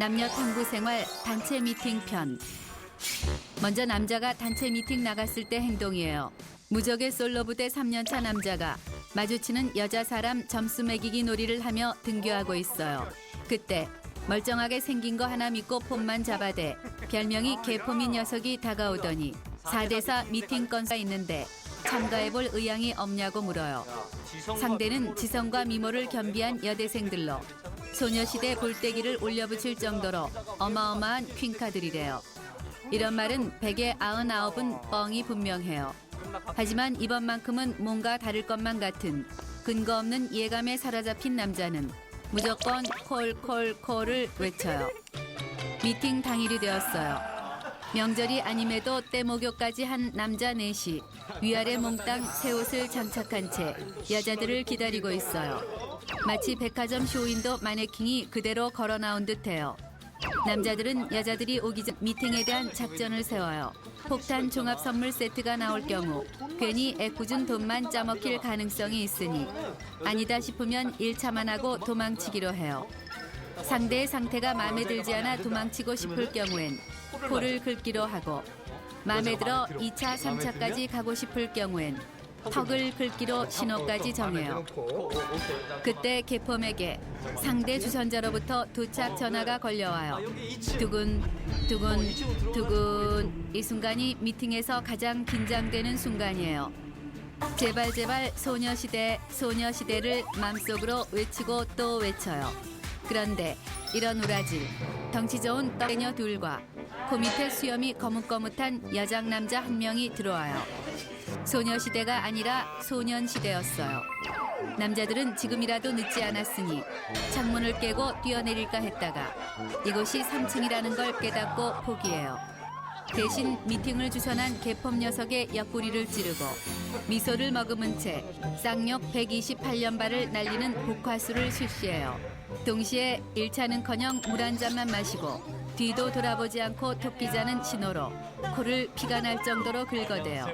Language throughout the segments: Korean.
남녀 탐구 생활 단체 미팅 편. 먼저 남자가 단체 미팅 나갔을 때 행동이에요. 무적의 솔로 부대 3년차 남자가 마주치는 여자 사람 점수 매기기 놀이를 하며 등교하고 있어요. 그때 멀쩡하게 생긴 거 하나 믿고 폰만 잡아대 별명이 개포민 녀석이 다가오더니 4대4 미팅 건수가 있는데 참가해볼 의향이 없냐고 물어요. 상대는 지성과 미모를 겸비한 여대생들로 소녀시대 볼때기를 올려붙일 정도로 어마어마한 퀸카들이래요. 이런 말은 100에 99은 뻥이 분명해요. 하지만 이번만큼은 뭔가 다를 것만 같은 근거 없는 예감에 사로잡힌 남자는 무조건 콜콜콜을 외쳐요. 미팅 당일이 되었어요. 명절이 아님에도 떼목욕까지 한 남자 넷이 위아래 몽땅 새 옷을 장착한 채 여자들을 기다리고 있어요. 마치 백화점 쇼윈도 마네킹이 그대로 걸어 나온 듯해요. 남자들은 여자들이 오기 전 미팅에 대한 작전을 세워요. 폭탄 종합 선물 세트가 나올 경우 괜히 애꿎은 돈만 짜먹힐 가능성이 있으니 아니다 싶으면 1차만 하고 도망치기로 해요. 상대의 상태가 마음에 들지 않아 도망치고 싶을 경우엔 코를 긁기로 하고 마음에 들어 2차, 3차까지 가고 싶을 경우엔 턱을 긁기로 신호까지 정해요. 그때 개폼에게 상대 주선자로부터 도착 전화가 걸려와요. 두근 두근 두근 이 순간이 미팅에서 가장 긴장되는 순간이에요. 제발 제발 소녀시대 소녀시대를 맘속으로 외치고 또 외쳐요. 그런데 이런 우라질 덩치 좋은 떡녀 둘과 코 밑에 수염이 거뭇거뭇한 여장 남자 한 명이 들어와요. 소녀시대가 아니라 소년시대였어요. 남자들은 지금이라도 늦지 않았으니 창문을 깨고 뛰어내릴까 했다가 이곳이 3층이라는 걸 깨닫고 포기해요. 대신 미팅을 주선한 개폼 녀석의 옆구리를 찌르고 미소를 머금은 채 쌍욕 128년발을 날리는 복화수를 실시해요. 동시에 1차는커녕 물 한 잔만 마시고 뒤도 돌아보지 않고 토끼자는 신호로 코를 피가 날 정도로 긁어대요.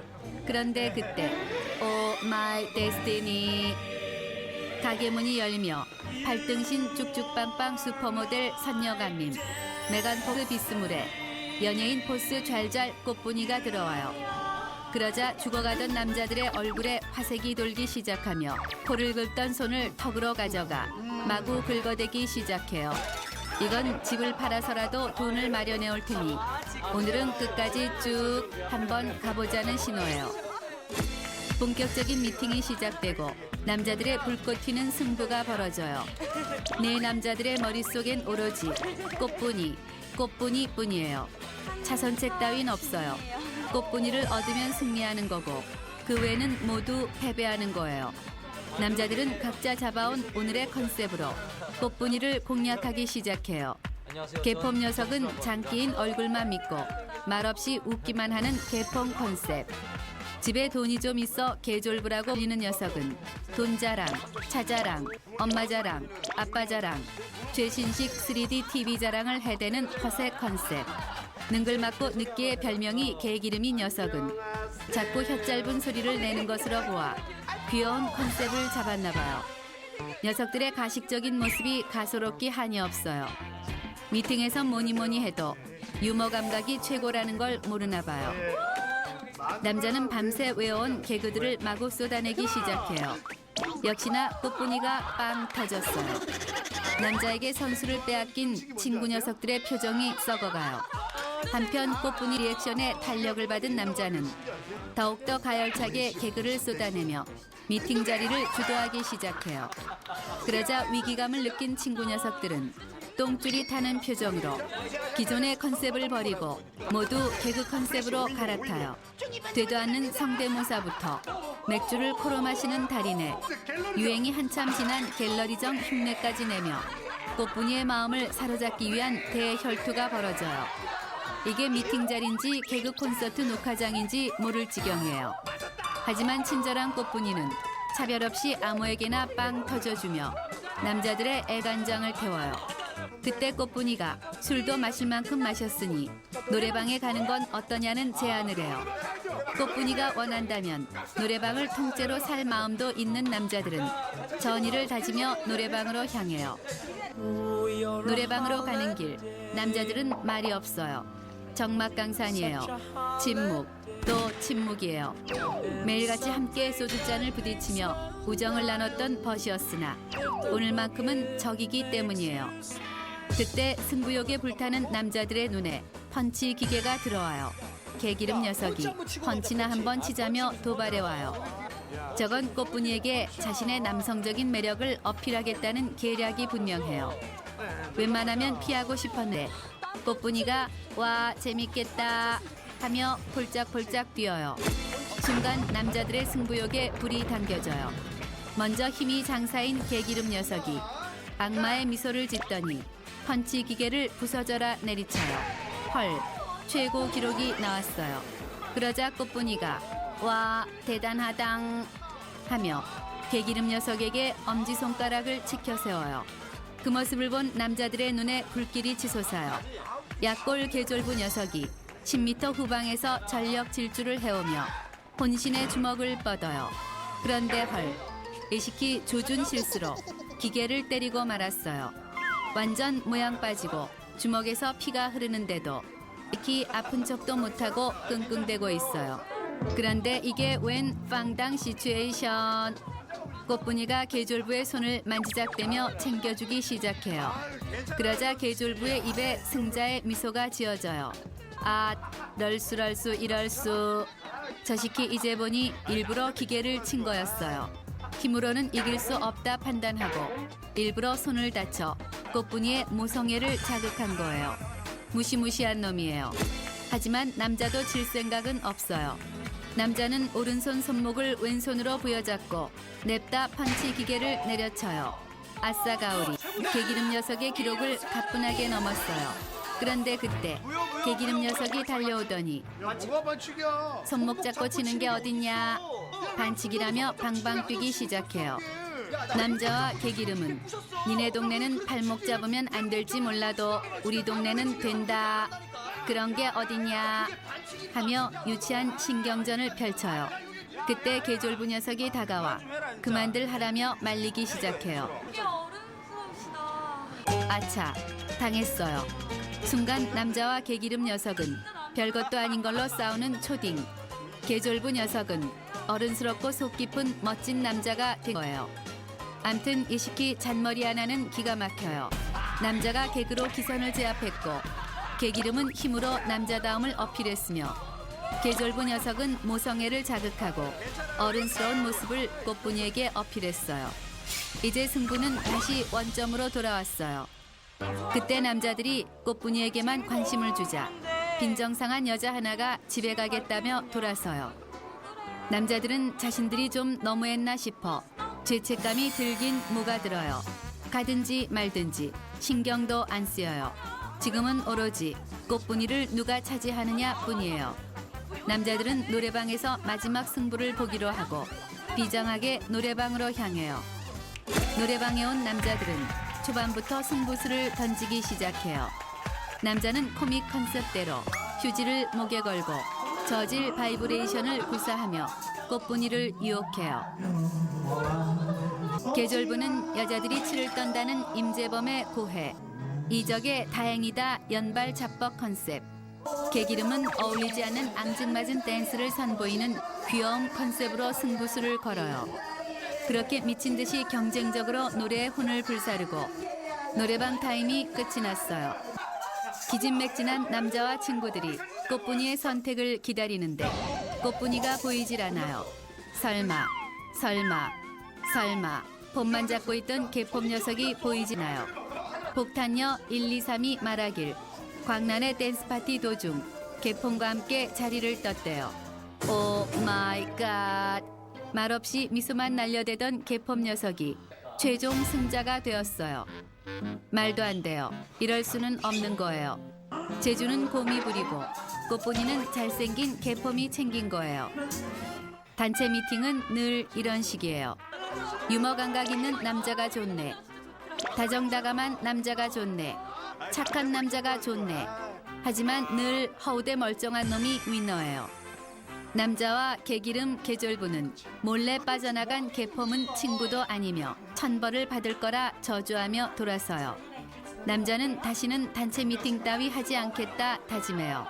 그런데 그때 오 마이 데스티니 가게 문이 열리며 팔등신 쭉쭉빵빵 슈퍼모델 선녀강림 메간 포크 비스물에 연예인 포스 잘잘 꽃분이가 들어와요. 그러자 죽어가던 남자들의 얼굴에 화색이 돌기 시작하며 코를 긁던 손을 턱으로 가져가 마구 긁어대기 시작해요. 이건 집을 팔아서라도 돈을 마련해 올 테니 오늘은 끝까지 쭉 한번 가보자는 신호예요. 본격적인 미팅이 시작되고 남자들의 불꽃 튀는 승부가 벌어져요. 네 남자들의 머릿속엔 오로지 꽃분이, 꽃분이 뿐이에요. 차선책 따윈 없어요. 꽃분이를 얻으면 승리하는 거고 그 외에는 모두 패배하는 거예요. 남자들은 각자 잡아온 오늘의 컨셉으로 꽃분이를 공략하기 시작해요. 개폼 녀석은 장기인 얼굴만 믿고 말없이 웃기만 하는 개폼 컨셉. 집에 돈이 좀 있어 개졸부라고 불리는 녀석은 돈 자랑, 차 자랑, 엄마 자랑, 아빠 자랑, 최신식 3D TV 자랑을 해대는 허세 컨셉. 능글맞고 느끼의 별명이 개기름인 녀석은 자꾸 혀짧은 소리를 내는 것으로 보아 귀여운 컨셉을 잡았나 봐요. 녀석들의 가식적인 모습이 가소롭기 한이 없어요. 미팅에서 뭐니 뭐니 해도 유머 감각이 최고라는 걸 모르나 봐요. 남자는 밤새 외워온 개그들을 마구 쏟아내기 시작해요. 역시나 꽃분이가 빵 터졌어요. 남자에게 선수를 빼앗긴 친구 녀석들의 표정이 썩어가요. 한편 꽃분이 리액션에 탄력을 받은 남자는 더욱더 가열차게 개그를 쏟아내며 미팅 자리를 주도하기 시작해요. 그러자 위기감을 느낀 친구 녀석들은 똥줄이 타는 표정으로 기존의 컨셉을 버리고 모두 개그 컨셉으로 갈아타요. 되도 않는 성대모사부터 맥주를 코로 마시는 달인에 유행이 한참 지난 갤러리정 흉내까지 내며 꽃분이의 마음을 사로잡기 위한 대혈투가 벌어져요. 이게 미팅 자리인지 개그 콘서트 녹화장인지 모를 지경이에요. 하지만 친절한 꽃분이는 차별 없이 아무에게나 빵 터져주며 남자들의 애간장을 태워요. 그때 꽃분이가 술도 마실 만큼 마셨으니 노래방에 가는 건 어떠냐는 제안을 해요. 꽃분이가 원한다면 노래방을 통째로 살 마음도 있는 남자들은 전의를 다지며 노래방으로 향해요. 노래방으로 가는 길 남자들은 말이 없어요. 적막강산이에요. 침묵 또 침묵이에요. 매일같이 함께 소주잔을 부딪히며 우정을 나눴던 벗이었으나 오늘만큼은 적이기 때문이에요. 그때 승부욕에 불타는 남자들의 눈에 펀치 기계가 들어와요. 개기름 녀석이 펀치나 한번 치자며 도발해 와요. 저건 꽃분이에게 자신의 남성적인 매력을 어필하겠다는 계략이 분명해요. 웬만하면 피하고 싶었는데 꽃분이가 와 재밌겠다 하며 폴짝폴짝 뛰어요. 순간 남자들의 승부욕에 불이 당겨져요. 먼저 힘이 장사인 개기름 녀석이 악마의 미소를 짓더니 펀치 기계를 부서져라 내리쳐요. 헐, 최고 기록이 나왔어요. 그러자 꽃분이가 와 대단하당 하며 개기름 녀석에게 엄지손가락을 치켜 세워요. 그 모습을 본 남자들의 눈에 불길이 치솟아요. 약골 개졸부 녀석이 10m 후방에서 전력 질주를 해오며 혼신의 주먹을 뻗어요. 그런데 헐, 의식히 조준 실수로 기계를 때리고 말았어요. 완전 모양 빠지고 주먹에서 피가 흐르는데도 특히 아픈 척도 못하고 끙끙대고 있어요. 그런데 이게 웬 빵당 시츄에이션. 꽃분이가 개졸부의 손을 만지작대며 챙겨주기 시작해요. 그러자 개졸부의 입에 승자의 미소가 지어져요. 아, 럴수럴수 이럴수. 저식히 이제 보니 일부러 기계를 친 거였어요. 힘으로는 이길 수 없다 판단하고 일부러 손을 다쳐 꽃분이의 모성애를 자극한 거예요. 무시무시한 놈이에요. 하지만 남자도 질 생각은 없어요. 남자는 오른손 손목을 왼손으로 부여잡고 냅다 펀치 기계를 내려쳐요. 아싸 가오리 개기름 녀석의 기록을 가뿐하게 넘었어요. 그런데 그때 개기름 녀석이 달려오더니 반칙이야? 손목 잡고 치는 게 어딨냐 반칙이라며 방방 뛰기 시작해요. 남자와 개기름은 니네 동네는 발목 잡으면 안 될지 몰라도 우리 동네는 된다. 그런 게 어딨냐 하며 유치한 신경전을 펼쳐요. 그때 개졸부 녀석이 다가와 그만들 하라며 말리기 시작해요. 아차, 당했어요. 순간 남자와 개기름 녀석은 별것도 아닌 걸로 싸우는 초딩. 개졸부 녀석은 어른스럽고 속 깊은 멋진 남자가 된 거예요. 암튼 이시키 잔머리 하나는 기가 막혀요. 남자가 개그로 기선을 제압했고 개기름은 힘으로 남자다움을 어필했으며 개졸부 녀석은 모성애를 자극하고 어른스러운 모습을 꽃분이에게 어필했어요. 이제 승부는 다시 원점으로 돌아왔어요. 그때 남자들이 꽃분이에게만 관심을 주자 빈정상한 여자 하나가 집에 가겠다며 돌아서요. 남자들은 자신들이 좀 너무했나 싶어 죄책감이 들긴 뭐가 들어요. 가든지 말든지 신경도 안 쓰여요. 지금은 오로지 꽃분이를 누가 차지하느냐 뿐이에요. 남자들은 노래방에서 마지막 승부를 보기로 하고 비장하게 노래방으로 향해요. 노래방에 온 남자들은 초반부터 승부수를 던지기 시작해요. 남자는 코믹 컨셉대로 휴지를 목에 걸고 저질 바이브레이션을 구사하며 꽃분이를 유혹해요. 계절부는 여자들이 치를 떤다는 임재범의 고해. 이적의 다행이다 연발 잡법 컨셉. 개기름은 어울리지 않는 앙증맞은 댄스를 선보이는 귀여움 컨셉으로 승부수를 걸어요. 그렇게 미친 듯이 경쟁적으로 노래에 혼을 불사르고 노래방 타임이 끝이 났어요. 기진맥진한 남자와 친구들이 꽃분이의 선택을 기다리는데 꽃분이가 보이질 않아요. 설마, 설마, 설마 봄만 잡고 있던 개폼 녀석이 보이지 나요. 폭탄녀 1, 2, 3이 말하길 광란의 댄스 파티 도중 개폼과 함께 자리를 떴대요. 오 마이 갓. 말없이 미소만 날려대던 개폼 녀석이 최종 승자가 되었어요. 말도 안 돼요. 이럴 수는 없는 거예요. 제주는 곰이 부리고 꽃분이는 잘생긴 개폼이 챙긴 거예요. 단체 미팅은 늘 이런 식이에요. 유머 감각 있는 남자가 좋네. 다정다감한 남자가 좋네. 착한 남자가 좋네. 하지만 늘 허우대 멀쩡한 놈이 위너예요. 남자와 개기름 개졸부는 몰래 빠져나간 개폼은 친구도 아니며 천벌을 받을 거라 저주하며 돌아서요. 남자는 다시는 단체 미팅 따위 하지 않겠다 다짐해요.